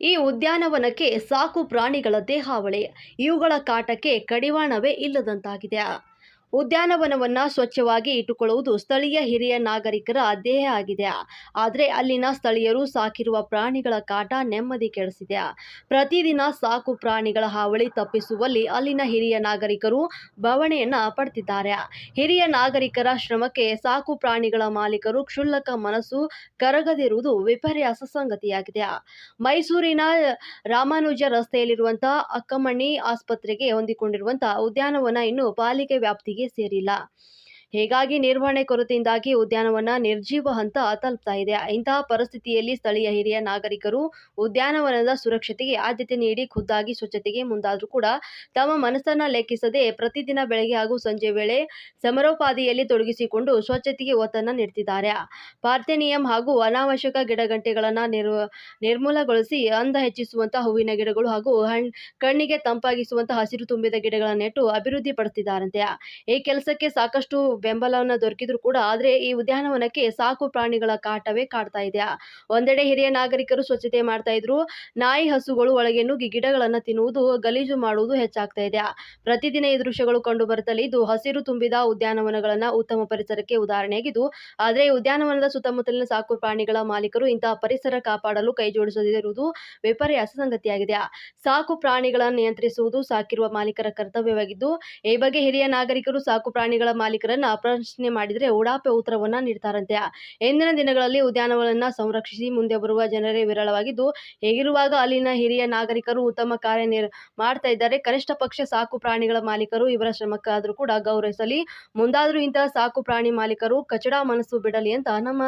ಈ ಉದ್ಯಾನವನಕ್ಕೆ ಸಾಕು ಪ್ರಾಣಿಗಳ ದೇಹಾವಳಿ. ಇವುಗಳ ಕಾಟಕ್ಕೆ ಕಡಿವಾಣವೇ ಇಲ್ಲದಂತಾಗಿದೆ. ಉದ್ಯಾನವನವನ್ನು ಸ್ವಚ್ಛವಾಗಿ ಇಟ್ಟುಕೊಳ್ಳುವುದು ಸ್ಥಳೀಯ ಹಿರಿಯ ನಾಗರಿಕರ ದೇಹ ಆಗಿದೆ. ಆದರೆ ಅಲ್ಲಿನ ಸ್ಥಳೀಯರು ಸಾಕಿರುವ ಪ್ರಾಣಿಗಳ ಕಾಟ ನೆಮ್ಮದಿ ಕೆಡಿಸಿದೆ. ಪ್ರತಿದಿನ ಸಾಕು ಪ್ರಾಣಿಗಳ ಹಾವಳಿ ತಪ್ಪಿಸುವಲ್ಲಿ ಅಲ್ಲಿನ ಹಿರಿಯ ನಾಗರಿಕರು ಬವಣೆಯನ್ನ ಪಡೆದಿದ್ದಾರೆ ಹಿರಿಯ ನಾಗರಿಕರ ಶ್ರಮಕ್ಕೆ ಸಾಕು ಪ್ರಾಣಿಗಳ ಮಾಲೀಕರು ಕ್ಷುಲ್ಲಕ ಮನಸ್ಸು ಕರಗದಿರುವುದು ವಿಪರ್ಯಾಸ ಸಂಗತಿಯಾಗಿದೆ. ಮೈಸೂರಿನ ರಾಮಾನುಜ ರಸ್ತೆಯಲ್ಲಿರುವಂತಹ ಅಕ್ಕಮಣ್ಣಿ ಆಸ್ಪತ್ರೆಗೆ ಹೊಂದಿಕೊಂಡಿರುವಂತಹ ಉದ್ಯಾನವನ ಇನ್ನು ಪಾಲಿಕೆ ವ್ಯಾಪ್ತಿಗೆ ಸೇರಿಲ್ಲ. ಹೀಗಾಗಿ ನಿರ್ವಹಣೆ ಕೊರತೆಯಿಂದಾಗಿ ಉದ್ಯಾನವನ ನಿರ್ಜೀವ ಹಂತ ತಲುಪ್ತಾ ಇದೆ. ಇಂತಹ ಪರಿಸ್ಥಿತಿಯಲ್ಲಿ ಸ್ಥಳೀಯ ಹಿರಿಯ ನಾಗರಿಕರು ಉದ್ಯಾನವನದ ಸುರಕ್ಷತೆಗೆ ಆದ್ಯತೆ ನೀಡಿ ಖುದ್ದಾಗಿ ಸ್ವಚ್ಛತೆಗೆ ಮುಂದಾದರೂ ಕೂಡ ತಮ್ಮ ಮನಸ್ಸನ್ನ ಲೆಕ್ಕಿಸದೆ ಪ್ರತಿದಿನ ಬೆಳಗ್ಗೆ ಹಾಗೂ ಸಂಜೆ ವೇಳೆ ಸಮರೋಪಾದಿಯಲ್ಲಿ ತೊಡಗಿಸಿಕೊಂಡು ಸ್ವಚ್ಛತೆಗೆ ಒತ್ತನ್ನು ನೀಡುತ್ತಿದ್ದಾರೆ ಪಾರ್ಥೆನಿಯಂ ಹಾಗೂ ಅನಾವಶ್ಯಕ ಗಿಡಗಂಟೆಗಳನ್ನು ನಿರ್ ನಿರ್ಮೂಲಗೊಳಿಸಿ ಅಂದ ಹೆಚ್ಚಿಸುವಂತಹ ಹೂವಿನ ಗಿಡಗಳು ಹಾಗೂ ಹಣ್, ಕಣ್ಣಿಗೆ ತಂಪಾಗಿಸುವಂತಹ ಹಸಿರು ತುಂಬಿದ ಗಿಡಗಳ ನೆಟ್ಟು ಅಭಿವೃದ್ಧಿ ಪಡಿಸ್ತಿದ್ದಾರಂತೆ ಈ ಕೆಲಸಕ್ಕೆ ಸಾಕಷ್ಟು ಬೆಂಬಲವನ್ನು ದೊರಕಿದ್ರು ಕೂಡ, ಆದರೆ ಈ ಉದ್ಯಾನವನಕ್ಕೆ ಸಾಕು ಪ್ರಾಣಿಗಳ ಕಾಟವೇ ಕಾಡ್ತಾ ಇದೆ. ಒಂದೆಡೆ ಹಿರಿಯ ನಾಗರಿಕರು ಸ್ವಚ್ಛತೆ ಮಾಡ್ತಾ ಇದ್ರು, ನಾಯಿ ಹಸುಗಳು ಒಳಗೆ ನುಗ್ಗಿ ಗಿಡಗಳನ್ನು ತಿನ್ನುವುದು ಗಲೀಜು ಮಾಡುವುದು ಹೆಚ್ಚಾಗ್ತಾ ಇದೆ. ಪ್ರತಿದಿನ ಈ ದೃಶ್ಯಗಳು ಕಂಡು ಬರುತ್ತಲೇ ಇದು ಹಸಿರು ತುಂಬಿದ ಉದ್ಯಾನವನಗಳನ್ನ ಉತ್ತಮ ಪರಿಸರಕ್ಕೆ ಉದಾಹರಣೆಯಾಗಿದ್ದು, ಆದರೆ ಉದ್ಯಾನವನದ ಸುತ್ತಮುತ್ತಲಿನ ಸಾಕು ಪ್ರಾಣಿಗಳ ಮಾಲೀಕರು ಇಂತಹ ಪರಿಸರ ಕಾಪಾಡಲು ಕೈ ಜೋಡಿಸದಿರುವುದು ವಿಪರ್ಯಾಸ ಸಂಗತಿಯಾಗಿದೆ. ಸಾಕು ಪ್ರಾಣಿಗಳನ್ನು ನಿಯಂತ್ರಿಸುವುದು ಸಾಕಿರುವ ಮಾಲೀಕರ ಕರ್ತವ್ಯವಾಗಿದ್ದು, ಈ ಬಗ್ಗೆ ಹಿರಿಯ ನಾಗರಿಕರು ಸಾಕು ಪ್ರಾಣಿಗಳ ಮಾಲೀಕರನ್ನ ಪ್ರಶ್ನೆ ಮಾಡಿದರೆ ಉಡಾಪೆ ಉತ್ತರವನ್ನು ನೀಡ್ತಾರಂತೆ. ಇಂದಿನ ದಿನಗಳಲ್ಲಿ ಉದ್ಯಾನವನವನ್ನ ಸಂರಕ್ಷಿಸಿ ಮುಂದೆ ಬರುವ ಜನರೇ ವಿರಳವಾಗಿದ್ದು, ಹೇಗಿರುವಾಗ ಅಲ್ಲಿನ ಹಿರಿಯ ನಾಗರಿಕರು ಉತ್ತಮ ಕಾರ್ಯ ಮಾಡ್ತಾ ಇದ್ದಾರೆ, ಕನಿಷ್ಠ ಪಕ್ಷ ಸಾಕು ಪ್ರಾಣಿಗಳ ಮಾಲೀಕರು ಇವರ ಶ್ರಮಕ್ಕಾದರೂ ಕೂಡ ಗೌರವಿಸಲಿ. ಮುಂದಾದರೂ ಇಂತಹ ಸಾಕು ಪ್ರಾಣಿ ಮಾಲೀಕರು ಕಚಡ ಮನಸ್ಸು ಬಿಡಲಿ ಅಂತ ನಮ್ಮ